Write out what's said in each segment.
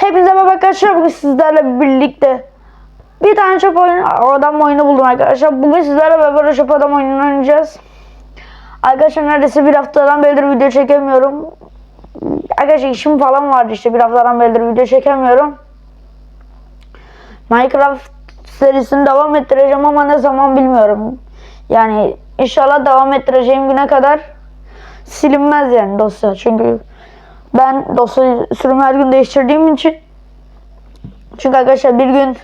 Hepinize merhaba arkadaşlar. Bugün sizlerle birlikte bir tane çöp oyunu, adam oyunu buldum arkadaşlar. Bugün sizlerle beraber çöp adam oyununu oynayacağız. Arkadaşlar neredeyse bir haftadan beridir video çekemiyorum. Arkadaşlar işim falan vardı işte bir haftadan beridir video çekemiyorum. Minecraft serisini devam ettireceğim ama ne zaman bilmiyorum. Yani inşallah devam ettireceğim güne kadar silinmez yani dosya. Çünkü ben dosya sürümü her gün değiştirdiğim için çünkü arkadaşlar bir gün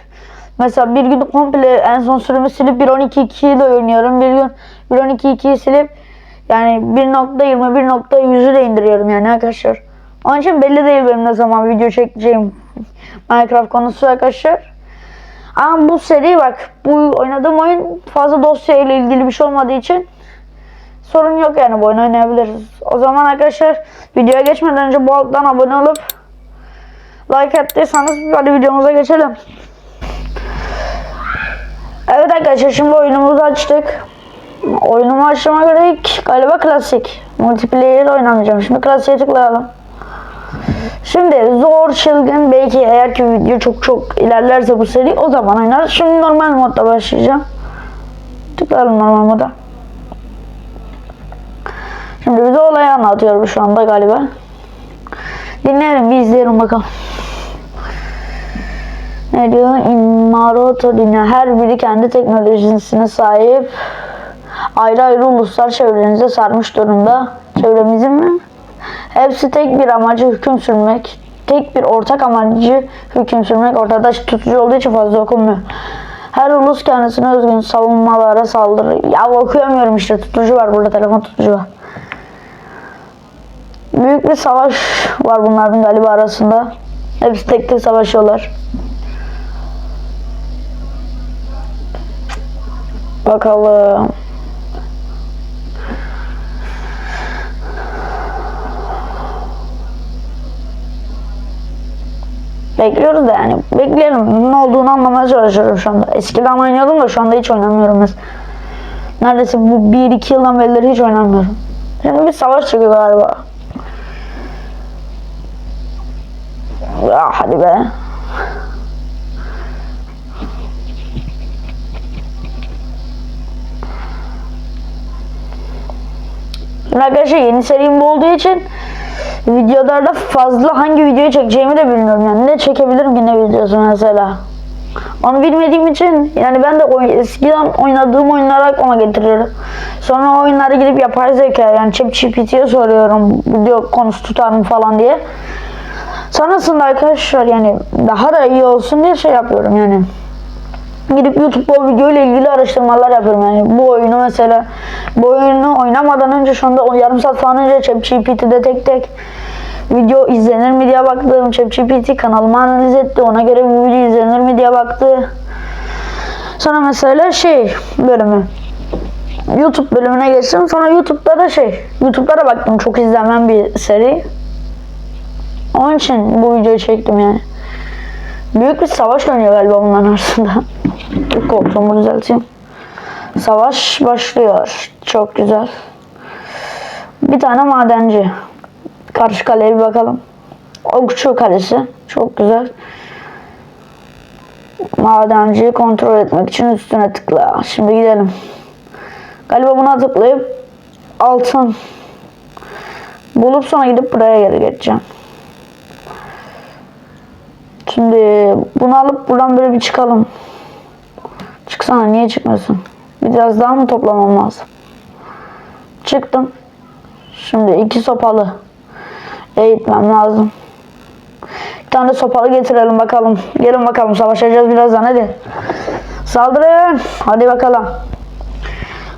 mesela bir gün komple en son sürümü silip 1.12.2'yi de oynuyorum. Bir gün 1.12.2'yi silip yani 1.21.100'ü de indiriyorum yani arkadaşlar. Onun için belli değil benim ne zaman video çekeceğim Minecraft konusu arkadaşlar. Ama bu seri bak bu oynadığım oyun fazla dosya ile ilgili bir şey olmadığı için sorun yok yani bu oyunu oynayabiliriz. O zaman arkadaşlar videoya geçmeden önce bu alttan abone olup like attıysanız hadi videomuza geçelim. Evet arkadaşlar şimdi oyunumuzu açtık. Oyunumu açtığıma göre ilk galiba klasik. Multiplayer oynamayacağım. Şimdi klasiğe tıklayalım. Şimdi zor çılgın belki eğer ki video çok çok ilerlerse bu seri o zaman oynarız. Şimdi normal modda başlayacağım. Tıklayalım normal moda. Şimdi bize olayı anlatıyor şu anda galiba. Dinleyelim bir izleyelim bakalım. Ne diyor? Maroto dinle. Her biri kendi teknolojisine sahip. Ayrı ayrı uluslar çevrenize sarmış durumda. Çevremizin mi? Hepsi tek bir amacı hüküm sürmek. Tek bir ortak amacı hüküm sürmek. Ortada tutucu olduğu için fazla okunmuyor. Her ulus kendisine özgün savunmalara saldırır. Ya okuyamıyorum işte tutucu var burada telefon tutucu var. Büyük bir savaş var bunların galiba arasında. Hepsi tek tek savaşıyorlar. Bakalım. Bekliyoruz da yani. Bekleyelim. Ne olduğunu anlamaya çalışıyorum şu anda. Eskiden oynuyordum da şu anda hiç oynamıyorum. Mesela. Neredeyse bu 1-2 yıldan beri hiç oynamıyorum. Şimdi bir savaş çıkıyor galiba. Ya hadi be. Arkadaşlar yeni serim bu olduğu için videolarda fazla hangi videoyu çekeceğimi de bilmiyorum yani ne çekebilirim ki ne videosu mesela. Onu bilmediğim için yani ben de oy- eskiden oynadığım oyunları aklıma getiriyorum. Sonra oyunlara gidip yapay zeka yani ChatGPT'ye soruyorum video konusu tutar mı falan diye. Sonrasında arkadaşlar yani daha da iyi olsun diye şey yapıyorum yani. Gidip YouTube'da video ile ilgili araştırmalar yapıyorum yani. Bu oyunu mesela bu oyunu oynamadan önce şu anda yarım saat falan önce ChatGPT'de tek tek video izlenir mi diye baktım. ChatGPT kanalımı analiz etti. Ona göre bu video izlenir mi diye baktı. Sonra mesela şey bölümü. YouTube bölümüne geçtim. Sonra YouTube'da da şey. YouTube'da da baktım. Çok izlenen bir seri. Onun için bu videoyu çektim yani. Büyük bir savaş dönüyor galiba bunların arasında. Bir koltuğumu düzelteyim. Savaş başlıyor. Çok güzel. Bir tane madenci. Karşı kaleye bir bakalım. Okçu kalesi. Çok güzel. Madenciyi kontrol etmek için üstüne tıkla. Şimdi gidelim. Galiba buna tıklayıp altın bulup sonra gidip buraya geri geçeceğim. Şimdi bunu alıp buradan böyle bir çıkalım. Çıksana niye çıkmıyorsun? Biraz daha mı toplamam lazım? Çıktım. Şimdi iki sopalı eğitmem lazım. Bir tane sopalı getirelim bakalım. Gelin bakalım savaşacağız birazdan hadi. Saldırın. Hadi bakalım.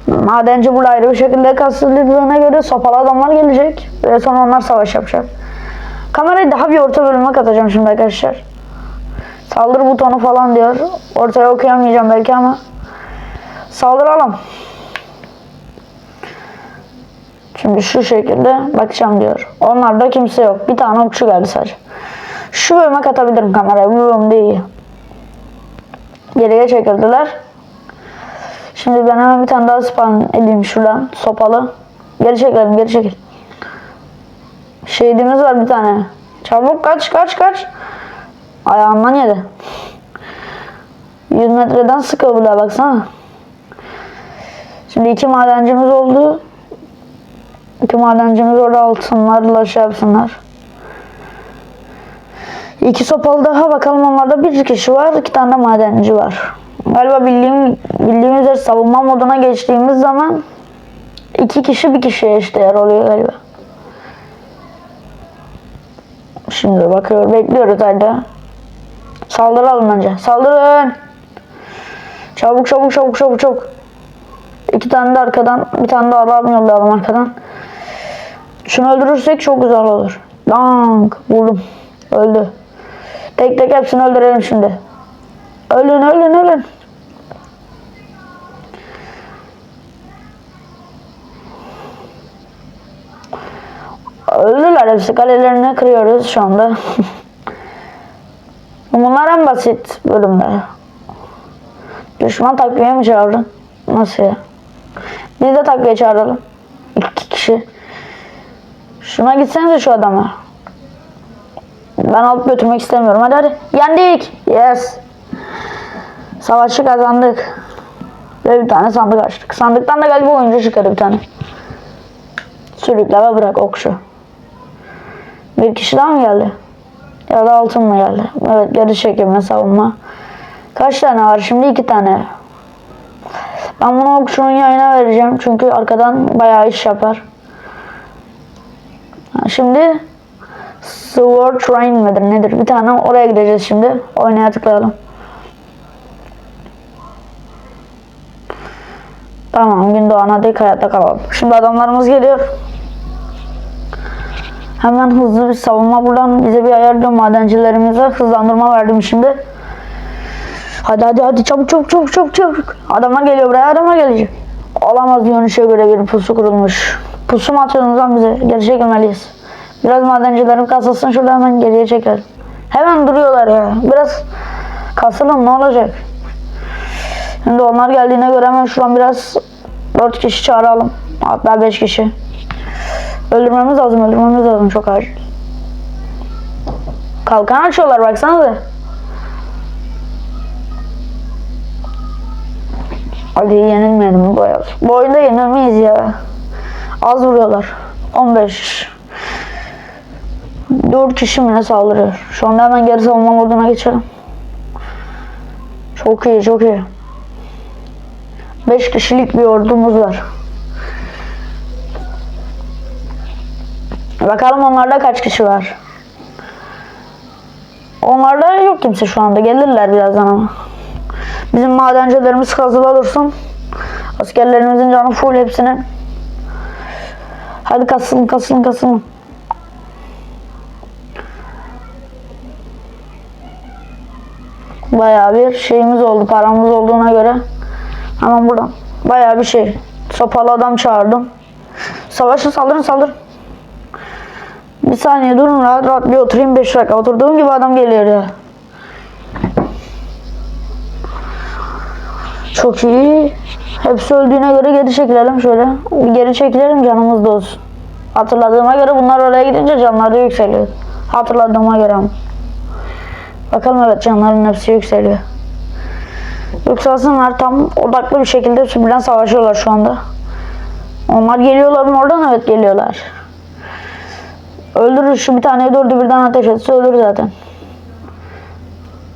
Madenci burada ayrı bir şekilde kasıldığına göre sopalı adamlar gelecek. Ve sonra onlar savaş yapacak. Kamerayı daha bir orta bölüme katacağım şimdi arkadaşlar. Saldır butonu falan diyor. Ortaya okuyamayacağım belki ama. Saldıralım. Şimdi şu şekilde bakacağım diyor. Onlarda kimse yok. Bir tane okçu geldi sadece. Şu bölüme katabilirim kamerayı. Bu bölüm değil. Geriye çekildiler. Şimdi ben hemen bir tane daha spawn edeyim şuradan. Sopalı. Geri çekelim geri çekil. Şehidimiz var bir tane. Çabuk kaç kaç kaç. Ayağından yedi. 100 metreden sıkıyor bu baksana. Şimdi iki madencimiz oldu. İki madencimiz orada altınlarla şey yapsınlar. İki sopalı daha bakalım onlarda bir kişi var, iki tane de madenci var. Galiba bildiğim, bildiğimiz üzere savunma moduna geçtiğimiz zaman iki kişi bir kişiye eşdeğer oluyor galiba. Şimdi bakıyor, bekliyoruz hadi. Saldıralım önce. Saldırın. Çabuk çabuk çabuk çabuk çabuk. İki tane de arkadan, bir tane de alarm yollayalım arkadan. Şunu öldürürsek çok güzel olur. Dank. Vurdum. Öldü. Tek tek hepsini öldürelim şimdi. Ölün ölün ölün. Öldüler hepsi. Kalelerini kırıyoruz şu anda. Bunlar en basit bölümde. Düşman takviye mi çağırdın? Nasıl ya? Biz de takviye çağıralım. İki kişi. Şuna gitsenize şu adama. Ben alıp götürmek istemiyorum. Hadi hadi. Yendik. Yes. Savaşı kazandık. Ve bir tane sandık açtık. Sandıktan da galiba oyuncu çıkardı bir tane. Sürükle ve bırak okşu. Bir kişi daha mı geldi? Ya da altın mı geldi? Evet geri çekilme savunma. Kaç tane var? Şimdi iki tane. Ben bunu okçunun yayına vereceğim. Çünkü arkadan bayağı iş yapar. Şimdi Sword Train midir nedir? Bir tane oraya gideceğiz şimdi. Oynaya tıklayalım. Tamam Gündoğan hadi hayatta kalalım. Şimdi adamlarımız geliyor. Hemen hızlı bir savunma buradan bize bir ayarlıyor madencilerimize. Hızlandırma verdim şimdi. Hadi hadi hadi çabuk çabuk çabuk çabuk çabuk. Adamlar geliyor buraya adamlar gelecek. Olamaz görünüşe göre bir pusu kurulmuş. Pusu mu atıyorsunuz lan bize? Geri çekilmeliyiz. Biraz madencilerim kasılsın şurada hemen geriye çekelim. Hemen duruyorlar ya. Biraz kasılın ne olacak? Şimdi onlar geldiğine göre hemen şuradan biraz 4 kişi çağıralım. Hatta 5 kişi. Öldürmemiz lazım, öldürmemiz lazım çok acil. Kalkan açıyorlar baksanıza. Hadi yenilmeyelim bu oyunda. Bu oyunda yenilmeyiz ya. Az vuruyorlar. 15. 4 kişi mi ne saldırıyor? Şu anda hemen geri savunma moduna geçelim. Çok iyi, çok iyi. 5 kişilik bir ordumuz var. Bakalım onlarda kaç kişi var. Onlarda yok kimse şu anda. Gelirler birazdan ama. Bizim madencilerimiz kazılı olursun. Askerlerimizin canı full hepsinin. Hadi kasılın kasılın kasılın. Bayağı bir şeyimiz oldu. Paramız olduğuna göre. Hemen buradan. Bayağı bir şey. Sopalı adam çağırdım. Savaşın saldırın saldırın. Bir saniye durun rahat rahat bir oturayım 5 dakika. Oturduğum gibi adam geliyor ya. Çok iyi. Hepsi öldüğüne göre geri çekilelim şöyle. Bir geri çekilelim canımız da olsun. Hatırladığıma göre bunlar oraya gidince canları yükseliyor. Hatırladığıma göre ama. Bakalım evet canların hepsi yükseliyor. Yükselsinler tam odaklı bir şekilde birbirinden savaşıyorlar şu anda. Onlar geliyorlar mı oradan? Evet geliyorlar. Öldürür şu bir tane dördü birden ateş etse ölür zaten.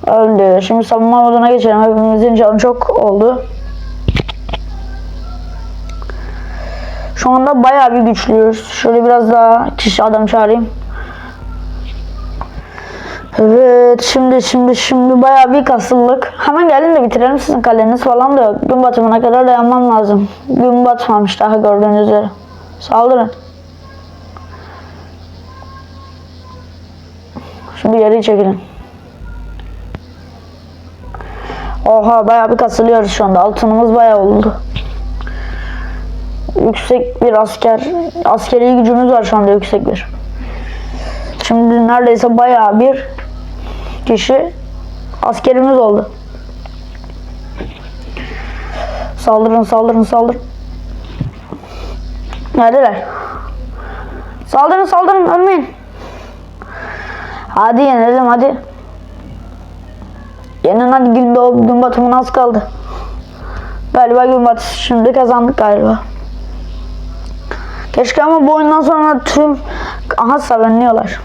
Öldü. Şimdi savunma moduna geçelim. Hepimizin canı çok oldu. Şu anda bayağı bir güçlüyüz. Şöyle biraz daha kişi adam çağırayım. Evet şimdi şimdi şimdi bayağı bir kasıldık. Hemen gelin de bitirelim sizin kaleniz falan da yok. Gün batımına kadar dayanmam lazım. Gün batmamış daha gördüğünüz üzere. Saldırın. Şimdi geri çekilin. Oha bayağı bir kasılıyoruz şu anda. Altınımız bayağı oldu. Yüksek bir asker, askeri gücümüz var şu anda yüksek bir. Şimdi neredeyse bayağı bir kişi askerimiz oldu. Saldırın saldırın saldırın. Neredeler? Saldırın saldırın ölmeyin. Hadi yenelim hadi. Yeniden hadi gün, doğu, gün batımına az kaldı. Galiba gün batısı şimdi kazandık galiba. Keşke ama bu oyundan sonra tüm aha savenliyorlar.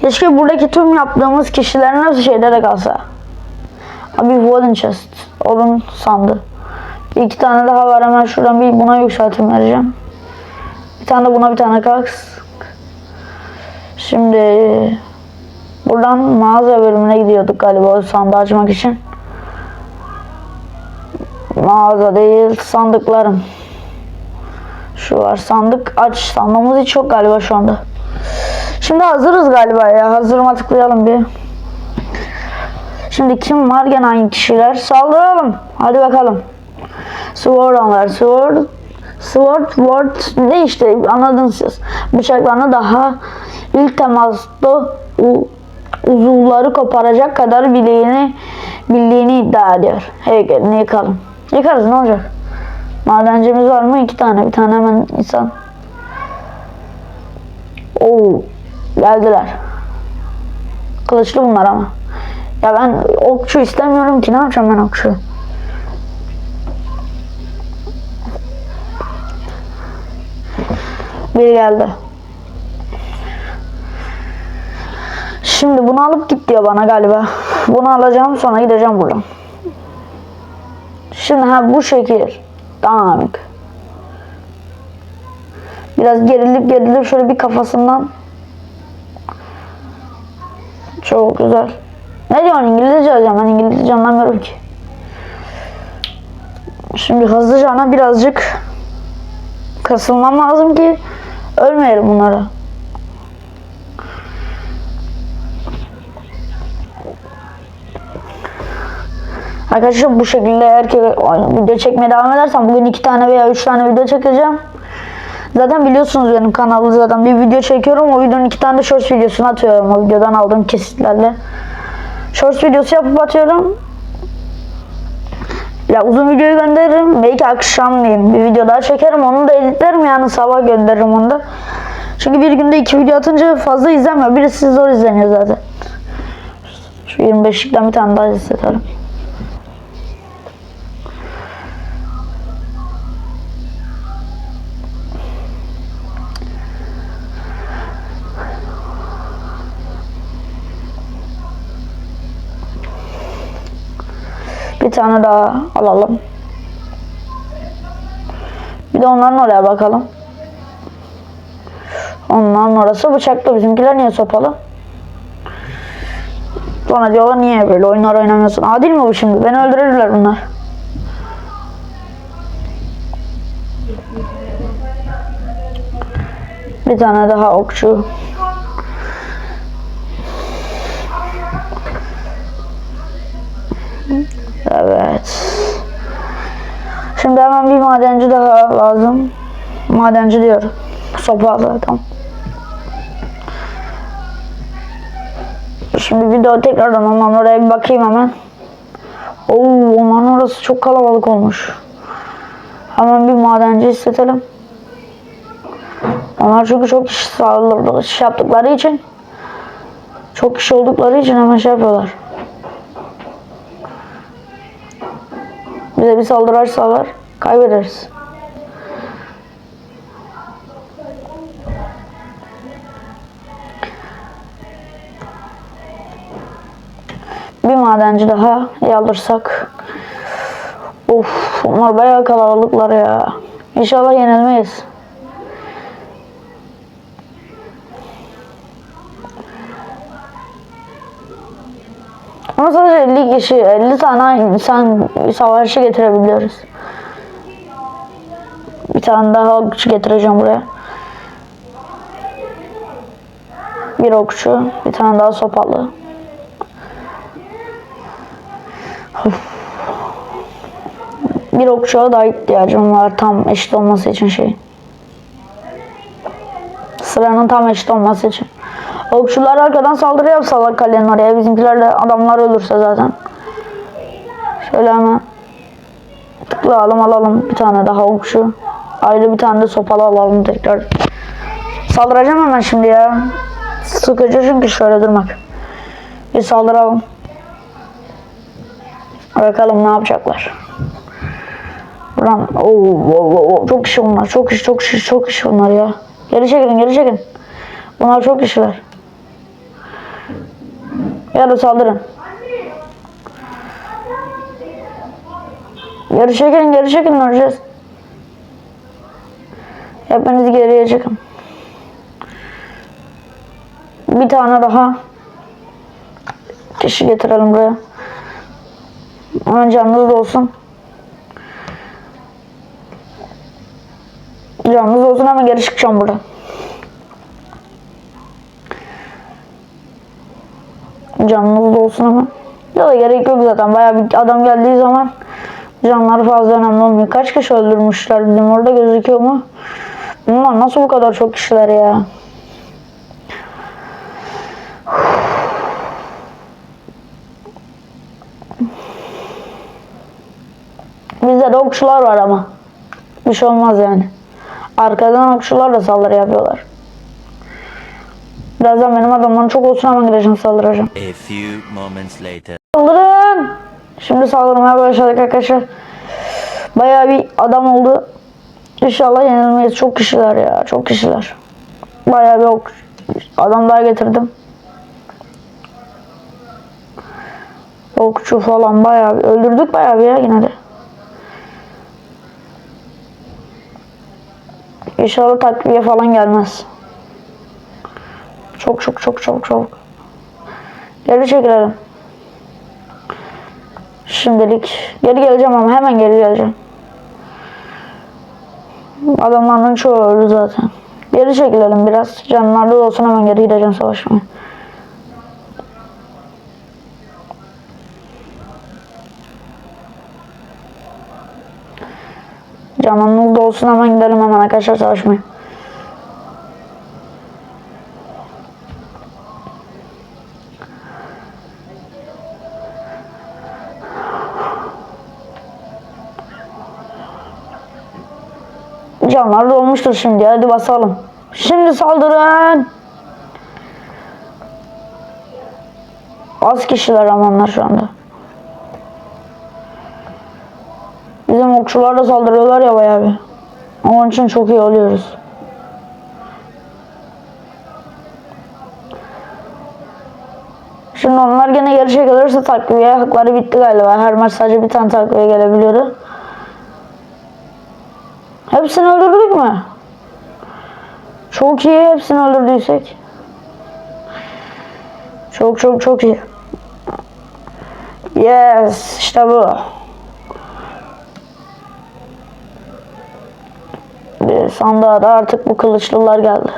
Keşke buradaki tüm yaptığımız kişilerin hepsi şeyde de kalsa. Abi wooden chest. Odun sandı. Bir iki tane daha var hemen şuradan bir buna yükseltim vereceğim. Bir tane de buna bir tane kaks. Şimdi buradan mağaza bölümüne gidiyorduk galiba o sandığı açmak için. Mağaza değil sandıklarım. Şu var sandık aç sandığımız hiç yok galiba şu anda. Şimdi hazırız galiba ya. Hazırıma tıklayalım bir. Şimdi kim var gene aynı kişiler. Saldıralım. Hadi bakalım. Sword onlar. Sword Sword, Word ne işte anladınız siz. Bıçaklarını daha ilk temasta u, uzuvları koparacak kadar bileğini bildiğini iddia ediyor. Heykelini yıkalım. Yıkarız ne olacak? Madencimiz var mı? İki tane. Bir tane hemen insan. Oo, geldiler. Kılıçlı bunlar ama. Ya ben okçu istemiyorum ki. Ne yapacağım ben okçu? Biri geldi. Şimdi bunu alıp git diyor bana galiba. Bunu alacağım sonra gideceğim buradan. Şimdi ha bu şekil. Tamam. Biraz gerilip gerilip şöyle bir kafasından. Çok güzel. Ne diyorsun İngilizce hocam? Ben İngilizce anlamıyorum ki. Şimdi hızlıca ana birazcık kasılmam lazım ki ölmeyelim bunlara. Arkadaşlar bu şekilde ki video çekmeye devam edersem bugün iki tane veya üç tane video çekeceğim. Zaten biliyorsunuz benim kanalda zaten bir video çekiyorum. O videonun iki tane de shorts videosunu atıyorum. O videodan aldığım kesitlerle. Shorts videosu yapıp atıyorum. Ya uzun videoyu gönderirim. Belki akşamleyin bir video daha çekerim. Onu da editlerim yani sabah gönderirim onu da. Çünkü bir günde iki video atınca fazla izlenmiyor. Birisi zor izleniyor zaten. Şu 25'likten bir tane daha izletelim. Bir tane daha alalım. Bir de onların oraya bakalım. Onların orası bıçaklı. Bizimkiler niye sopalı? Sonra diyorlar niye böyle oyunlar oynamıyorsun? Adil mi bu şimdi? Beni öldürürler bunlar. Bir tane daha okçu. Evet. Şimdi hemen bir madenci daha lazım. Madenci diyorum. Sopa zaten. Şimdi video tekrardan ondan oraya bir bakayım hemen. Oo, onların orası çok kalabalık olmuş. Hemen bir madenci istetelim. Onlar çünkü çok kişi sağlıklı iş yaptıkları için çok kişi oldukları için hemen şey yapıyorlar. Bize bir saldırırsalar kaybederiz. Bir madenci daha yalırsak. Of, onlar bayağı kalabalıklar ya. İnşallah yenilmeyiz. Ama sadece 50 kişi, 50 tane insan savaşı getirebiliyoruz. Bir tane daha okçu getireceğim buraya. Bir okçu, bir tane daha sopalı. Bir okçuya daha ihtiyacım var tam eşit olması için şey. Sıranın tam eşit olması için. Okçular arkadan saldırı yapsalar kalenin oraya. Bizimkiler de adamlar ölürse zaten. Şöyle hemen tıklayalım alalım bir tane daha okçu. Ayrı bir tane de sopalı alalım tekrar. Saldıracağım hemen şimdi ya. Sıkıcı çünkü şöyle durmak. Bir saldıralım. Bakalım ne yapacaklar. Buradan oo, oo, oo, oo, çok kişi bunlar. Çok kişi, çok kişi, çok kişi bunlar ya. Geri çekilin, geri çekilin. Bunlar çok kişiler. Ya da saldırın. Geri çekilin, geri çekilin öleceğiz. Hepiniz geriye çıkın. Bir tane daha kişi getirelim buraya. Ama canınız olsun. Canınız olsun ama geri çıkacağım buradan. Canınız da olsun ama. Ya da gerek yok zaten. Bayağı bir adam geldiği zaman canlar fazla önemli olmuyor. Kaç kişi öldürmüşler bizim orada gözüküyor mu? Bunlar nasıl bu kadar çok kişiler ya? Bizde de okçular var ama. Bir şey olmaz yani. Arkadan okçular da saldırı yapıyorlar. Birazdan benim adamlarım çok olsun ama gireceğim saldıracağım. A few moments later. Saldırın! Şimdi saldırmaya başladık arkadaşlar. Bayağı bir adam oldu. İnşallah yenilmeyiz. Çok kişiler ya. Çok kişiler. Bayağı bir ok adam daha getirdim. Okçu falan bayağı bir öldürdük bayağı bir ya yine de. İnşallah takviye falan gelmez. Çok çok çok çok çok. Geri çekilelim. Şimdilik geri geleceğim ama hemen geri geleceğim. Adamların çoğu öldü zaten. Geri çekilelim biraz. Canlarda da olsun hemen geri gideceğim savaşmaya. Canlarınız da olsun hemen gidelim hemen arkadaşlar savaşmaya. Canlar dolmuştur şimdi. Hadi basalım. Şimdi saldırın. Az kişiler ama onlar şu anda. Bizim okçular da saldırıyorlar ya bayağı bir. Onun için çok iyi oluyoruz. Şimdi onlar gene geri çekilirse takviye hakları bitti galiba. Her maç sadece bir tane takviye gelebiliyordu. Hepsini öldürdük mü? Çok iyi hepsini öldürdüysek. Çok çok çok iyi. Yes işte bu. Bir sandığa da artık bu kılıçlılar geldi.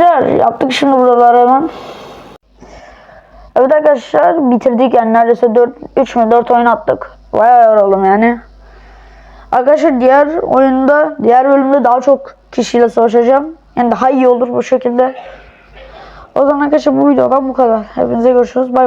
Arkadaşlar yaptık şimdi buraları hemen. Evet arkadaşlar bitirdik yani neredeyse 4 3 mü 4 oyun attık. Bayağı yoruldum yani. Arkadaşlar diğer oyunda diğer bölümde daha çok kişiyle savaşacağım. Yani daha iyi olur bu şekilde. O zaman arkadaşlar bu videodan bu kadar. Hepinize görüşürüz. Bay bay.